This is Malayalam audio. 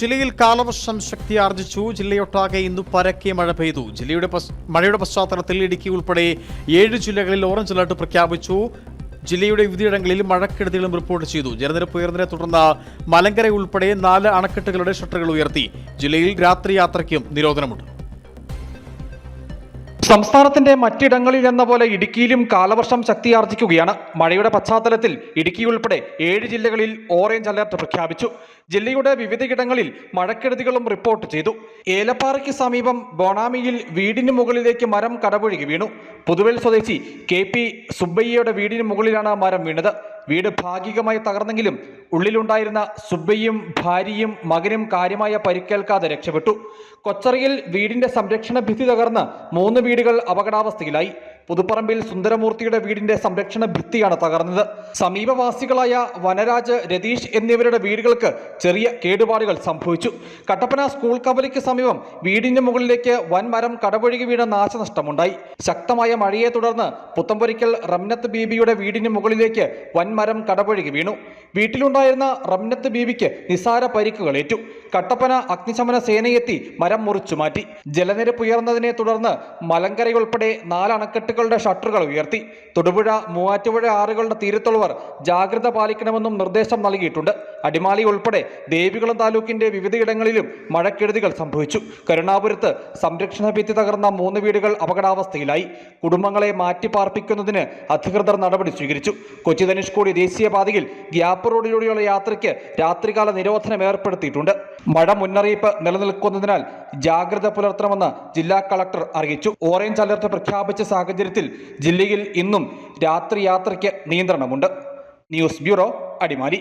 ജില്ലയിൽ കാലവർഷം ശക്തിയാർജിച്ചു. ജില്ലയൊട്ടാകെ ഇന്ന് പരക്കെ മഴ പെയ്തു. ജില്ലയുടെ മഴയുടെ പശ്ചാത്തലത്തിൽ ഇടുക്കി ഉൾപ്പെടെ ഏഴ് ജില്ലകളിൽ ഓറഞ്ച് അലർട്ട് പ്രഖ്യാപിച്ചു. ജില്ലയുടെ വിവിധയിടങ്ങളിൽ മഴക്കെടുതികളും റിപ്പോർട്ട് ചെയ്തു. ജലനിരപ്പ് ഉയർന്നതിനെ തുടർന്ന് മലങ്കര ഉൾപ്പെടെ നാല് അണക്കെട്ടുകളുടെ ഷട്ടറുകൾ ഉയർത്തി. ജില്ലയിൽ രാത്രി യാത്രയ്ക്കും നിരോധനമുണ്ട്. സംസ്ഥാനത്തിന്റെ മറ്റിടങ്ങളിൽ എന്ന പോലെ ഇടുക്കിയിലും കാലവർഷം ശക്തിയാർജിക്കുകയാണ്. മഴയുടെ പശ്ചാത്തലത്തിൽ ഇടുക്കി ഉൾപ്പെടെ ഏഴ് ജില്ലകളിൽ ഓറഞ്ച് അലർട്ട് പ്രഖ്യാപിച്ചു. ജില്ലയുടെ വിവിധയിടങ്ങളിൽ മഴക്കെടുതികളും റിപ്പോർട്ട് ചെയ്തു. ഏലപ്പാറയ്ക്ക് സമീപം ബോണാമിയിൽ വീടിന് മുകളിലേക്ക് മരം കടപുഴകി വീണു. പുതുവേൽ സ്വദേശി കെ പി സുബ്ബയ്യയുടെ വീടിന് മുകളിലാണ് മരം വീണത്. വീട് ഭാഗികമായി തകർന്നെങ്കിലും ഉള്ളിലുണ്ടായിരുന്ന സുബ്ബയും ഭാര്യയും മകനും കാര്യമായ പരിക്കേൽക്കാതെ രക്ഷപ്പെട്ടു. കൊച്ചറിയിൽ വീടിന്റെ സംരക്ഷണ ഭിത്തി തകർന്ന് മൂന്ന് വീടുകൾ അപകടാവസ്ഥയിലായി. പുതുപ്പറമ്പിൽ സുന്ദരമൂർത്തിയുടെ വീടിന്റെ സംരക്ഷണ ഭിത്തിയാണ് തകർന്നത്. സമീപവാസികളായ വനരാജ് രതീഷ് എന്നിവരുടെ വീടുകൾക്ക് ചെറിയ കേടുപാടുകൾ സംഭവിച്ചു. കട്ടപ്പന സ്കൂൾ കവലയ്ക്ക് സമീപം വീടിന്റെ മുകളിലേക്ക് വൻ മരം കടപൊഴുകി വീണ നാശനഷ്ടമുണ്ടായി. ശക്തമായ മഴയെ തുടർന്ന് പുത്തമ്പൊരിക്കൽ റംനത്ത് ബീബിയുടെ വീടിന് മുകളിലേക്ക് വൻ മരം കടപൊഴുകി വീണു. വീട്ടിലുണ്ടായിരുന്ന റംനത്ത് ബീബിക്ക് നിസാര പരിക്കുകളേറ്റു കട്ടപ്പന അഗ്നിശമന സേനയെത്തി മരം മുറിച്ചു മാറ്റി. ജലനിരപ്പ് ഉയർന്നതിനെ തുടർന്ന് മലങ്കരയുൾപ്പെടെ നാല് അണക്കെട്ടുകളുടെ ഷട്ടറുകൾ ഉയർത്തി. തൊടുപുഴ മൂവാറ്റുപുഴ ആറുകളുടെ തീരത്തുള്ളവർ ജാഗ്രത പാലിക്കണമെന്നും നിർദ്ദേശം നൽകിയിട്ടുണ്ട്. അടിമാലി ഉൾപ്പെടെ ദേവികുളം താലൂക്കിന്റെ വിവിധയിടങ്ങളിലും മഴക്കെടുതികൾ സംഭവിച്ചു. കരുണാപുരത്ത് സംരക്ഷണ ഭിത്തി തകർന്ന മൂന്ന് വീടുകൾ അപകടാവസ്ഥയിലായി. കുടുംബങ്ങളെ മാറ്റിപ്പാർപ്പിക്കുന്നതിന് അധികൃതർ നടപടി സ്വീകരിച്ചു. കൊച്ചി ധനുഷ്കോടി ദേശീയപാതയിൽ ഗ്യാപ്പ് റോഡിലൂടെയുള്ള യാത്രയ്ക്ക് രാത്രികാല നിരോധനം ഏർപ്പെടുത്തിയിട്ടുണ്ട്. മഴ മുന്നറിയിപ്പ് നിലനിൽക്കുന്നതിനാൽ ജാഗ്രത പുലർത്തണമെന്ന് ജില്ലാ കളക്ടർ അറിയിച്ചു. ഓറഞ്ച് അലർട്ട് പ്രഖ്യാപിച്ച സാഹചര്യത്തിൽ ജില്ലയിൽ ഇന്നും രാത്രി യാത്രയ്ക്ക് നിയന്ത്രണമുണ്ട്. News bureau Adimali.